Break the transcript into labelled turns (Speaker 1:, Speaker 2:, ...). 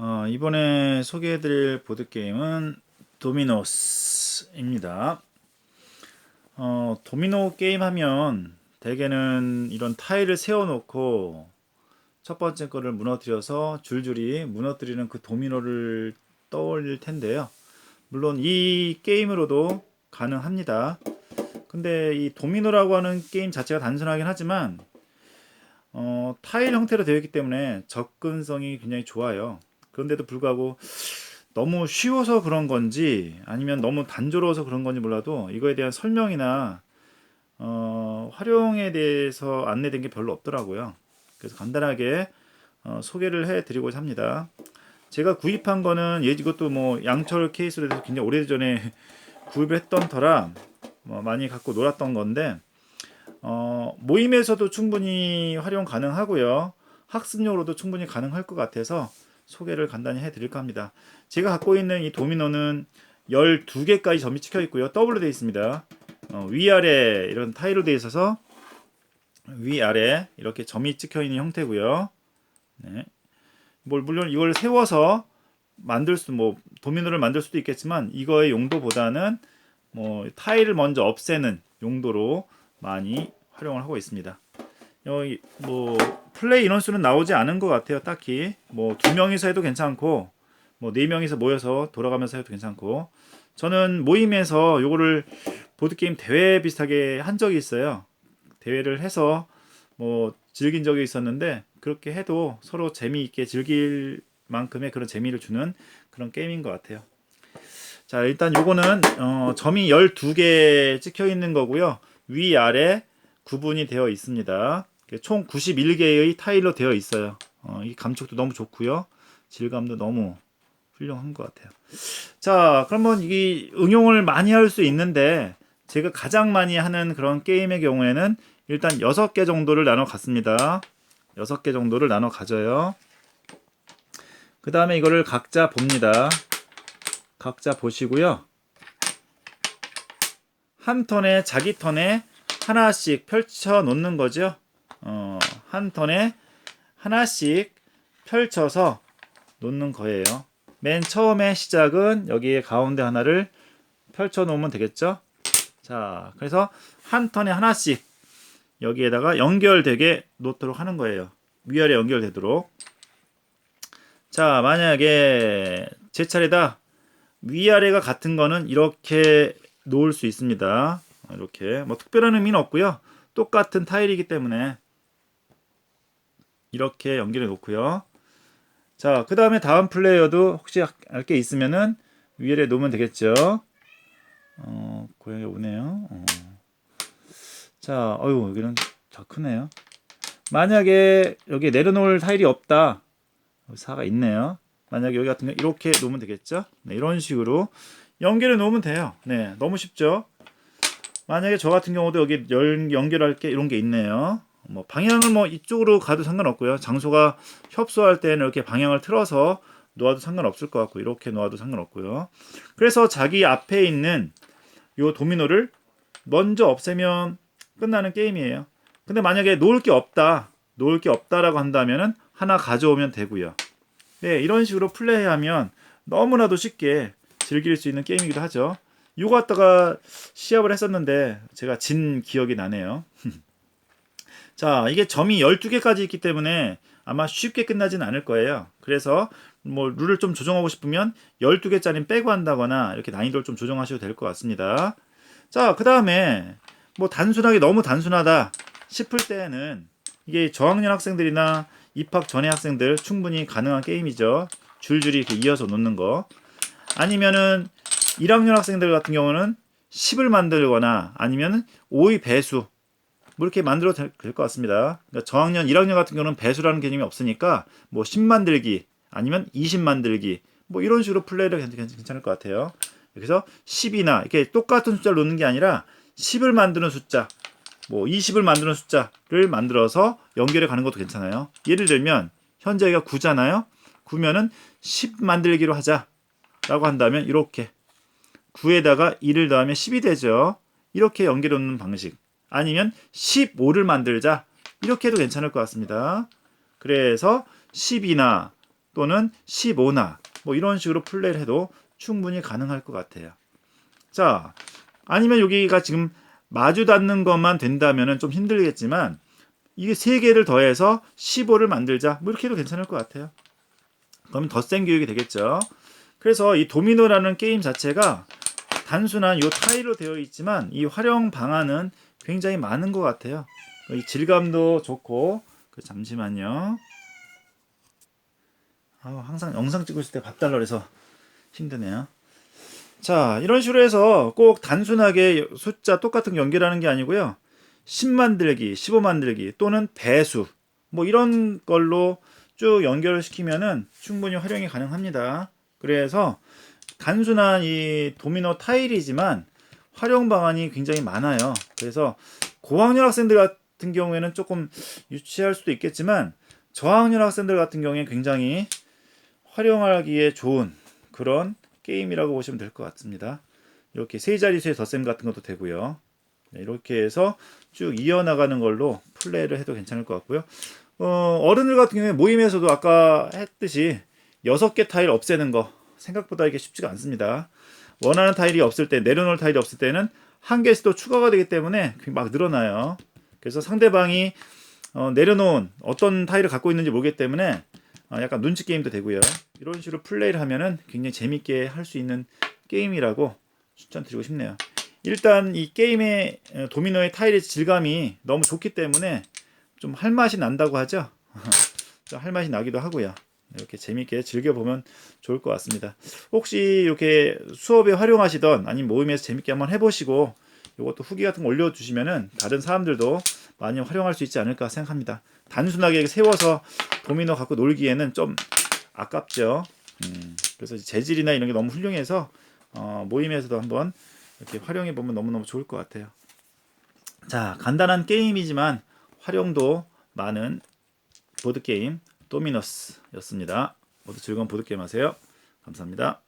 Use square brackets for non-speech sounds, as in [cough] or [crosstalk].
Speaker 1: 어, 이번에 소개해드릴 보드게임은 도미노스입니다. 어, 도미노 게임 하면 대개는 이런 타일을 세워놓고 첫 번째 거를 무너뜨려서 줄줄이 무너뜨리는 그 도미노를 떠올릴 텐데요. 물론 이 게임으로도 가능합니다. 근데 이 도미노라고 하는 게임 자체가 단순하긴 하지만 어, 타일 형태로 되어 있기 때문에 접근성이 굉장히 좋아요. 그런데도 불구하고 너무 쉬워서 그런 건지 아니면 너무 단조로워서 그런 건지 몰라도 이거에 대한 설명이나 어, 활용에 대해서 안내된 게 별로 없더라고요. 그래서 간단하게 어, 소개를 해드리고자 합니다. 제가 구입한 거는 예, 이것도 뭐 양철 케이스로 돼서 굉장히 오래전에 [laughs] 구입을 했던 터라 뭐 많이 갖고 놀았던 건데 어, 모임에서도 충분히 활용 가능하고요. 학습용으로도 충분히 가능할 것 같아서 소개를 간단히 해드릴까 합니다. 제가 갖고 있는 이 도미노는 12개까지 점이 찍혀 있고요. 더블로 되어 있습니다. 어, 위아래 이런 타일로 되어 있어서 위아래 이렇게 점이 찍혀 있는 형태고요. 네. 뭐 물론 이걸 세워서 만들 수 뭐 도미노를 만들 수도 있겠지만 이거의 용도보다는 뭐 타일을 먼저 없애는 용도로 많이 활용을 하고 있습니다. 뭐 플레이 인원수는 나오지 않은 것 같아요. 딱히 뭐 두 명이서 해도 괜찮고 뭐 네 명이서 모여서 돌아가면서 해도 괜찮고 저는 모임에서 요거를 보드 게임 대회 비슷하게 한 적이 있어요. 대회를 해서 뭐 즐긴 적이 있었는데 그렇게 해도 서로 재미있게 즐길 만큼의 그런 재미를 주는 그런 게임인 것 같아요. 자 일단 요거는 어, 점이 12개 찍혀 있는 거고요. 위아래 구분이 되어 있습니다. 총 91개의 타일로 되어 있어요. 어, 이 감촉도 너무 좋고요. 질감도 너무 훌륭한 것 같아요. 자, 그러면 이 응용을 많이 할 수 있는데 제가 가장 많이 하는 그런 게임의 경우에는 일단 6개 정도를 나눠 갔습니다. 6개 정도를 나눠 가져요. 그 다음에 이거를 각자 봅니다. 각자 보시고요. 한 턴에 자기 턴에 하나씩 펼쳐 놓는 거죠. 어, 한 턴에 하나씩 펼쳐서 놓는 거예요. 맨 처음에 시작은 여기에 가운데 하나를 펼쳐 놓으면 되겠죠. 자, 그래서 한 턴에 하나씩 여기에다가 연결되게 놓도록 하는 거예요. 위아래 연결되도록. 자, 만약에 제 차례다. 위아래가 같은 거는 이렇게 놓을 수 있습니다. 이렇게 뭐 특별한 의미는 없고요. 똑같은 타일이기 때문에 이렇게 연결해 놓고요. 자, 그 다음에 다음 플레이어도 혹시 할게 있으면은 위에 놓으면 되겠죠. 어, 고양이 오네요. 어. 자, 어유 여기는 더 크네요. 만약에 여기 내려놓을 타일이 없다. 4가 있네요. 만약에 여기 같은 경우 이렇게 놓으면 되겠죠. 네, 이런 식으로 연결해 놓으면 돼요. 네, 너무 쉽죠. 만약에 저 같은 경우도 여기 열, 연결할 게 이런 게 있네요. 뭐 방향은 뭐 이쪽으로 가도 상관없고요. 장소가 협소할 때는 이렇게 방향을 틀어서 놓아도 상관없을 것 같고 이렇게 놓아도 상관없고요. 그래서 자기 앞에 있는 요 도미노를 먼저 없애면 끝나는 게임이에요. 근데 만약에 놓을 게 없다, 놓을 게 없다라고 한다면은 하나 가져오면 되고요. 네, 이런 식으로 플레이하면 너무나도 쉽게 즐길 수 있는 게임이기도 하죠. 이거 갖다가 시합을 했었는데 제가 진 기억이 나네요. [laughs] 자, 이게 점이 12개까지 있기 때문에 아마 쉽게 끝나진 않을 거예요. 그래서 뭐 룰을 좀 조정하고 싶으면 12개짜리는 빼고 한다거나 이렇게 난이도를 좀 조정하셔도 될 것 같습니다. 자, 그 다음에 뭐 단순하게 너무 단순하다 싶을 때는 이게 저학년 학생들이나 입학 전에 학생들 충분히 가능한 게임이죠. 줄줄이 이렇게 이어서 놓는 거. 아니면은 1학년 학생들 같은 경우는 10을 만들거나 아니면 5의 배수 뭐 이렇게 만들어도 될 것 같습니다. 그러니까 저학년 1학년 같은 경우는 배수라는 개념이 없으니까 뭐 10 만들기 아니면 20 만들기 뭐 이런 식으로 플레이를 괜찮을 것 같아요. 그래서 10이나 이렇게 똑같은 숫자를 놓는 게 아니라 10을 만드는 숫자, 뭐 20을 만드는 숫자를 만들어서 연결해 가는 것도 괜찮아요. 예를 들면 현재 여기가 9잖아요. 9면은 10 만들기로 하자라고 한다면 이렇게 9에다가 1을 더하면 10이 되죠. 이렇게 연결해 놓는 방식. 아니면 15를 만들자. 이렇게 해도 괜찮을 것 같습니다. 그래서 10이나 또는 15나 뭐 이런 식으로 플레이를 해도 충분히 가능할 것 같아요. 자, 아니면 여기가 지금 마주 닿는 것만 된다면은 좀 힘들겠지만 이게 세 개를 더해서 15를 만들자. 뭐 이렇게 해도 괜찮을 것 같아요. 그러면 더센 교육이 되겠죠. 그래서 이 도미노라는 게임 자체가 단순한 이 타일로 되어 있지만 이 활용 방안은 굉장히 많은 것 같아요. 이 질감도 좋고 그 잠시만요. 아, 항상 영상 찍고 있을 때 봐달라 그래서 힘드네요. 자, 이런 식으로 해서 꼭 단순하게 숫자 똑같은 거 연결하는 게 아니고요. 10 만들기, 15 만들기 또는 배수 뭐 이런 걸로 쭉 연결을 시키면은 충분히 활용이 가능합니다. 그래서 단순한 이 도미노 타일이지만 활용 방안이 굉장히 많아요. 그래서 고학년 학생들 같은 경우에는 조금 유치할 수도 있겠지만 저학년 학생들 같은 경우에 굉장히 활용하기에 좋은 그런 게임이라고 보시면 될 것 같습니다. 이렇게 세 자릿수의 덧셈 같은 것도 되고요. 네, 이렇게 해서 쭉 이어나가는 걸로 플레이를 해도 괜찮을 것 같고요. 어, 어른들 같은 경우에 모임에서도 아까 했듯이 여섯 개 타일 없애는 거 생각보다 이게 쉽지가 않습니다. 원하는 타일이 없을 때 내려놓을 타일이 없을 때는 한또 추가가 되기 때문에 막 늘어나요. 그래서 상대방이 어, 내려놓은 어떤 타일을 갖고 있는지 모르기 때문에 어, 약간 눈치 게임도 되고요. 이런 식으로 플레이를 하면은 굉장히 재밌게 할 수 있는 게임이라고 추천드리고 싶네요. 일단 이 게임의 어, 도미노의 타일의 질감이 너무 좋기 때문에 좀 할 맛이 난다고 하죠. [laughs] 좀할 맛이 나기도 하고요. 이렇게 재밌게 즐겨보면 좋을 것 같습니다. 혹시 이렇게 수업에 활용하시던 아니면 모임에서 재밌게 한번 해보시고 이것도 후기 같은 거 올려주시면은 다른 사람들도 많이 활용할 수 있지 않을까 생각합니다. 단순하게 세워서 도미노 갖고 놀기에는 좀 아깝죠. 음, 그래서 재질이나 이런 게 너무 훌륭해서 어, 모임에서도 한번 이렇게 활용해 보면 너무너무 좋을 것 같아요. 자, 간단한 게임이지만 활용도 많은 보드게임 도미너스였습니다. 모두 즐거운 보드게임 하세요. 감사합니다.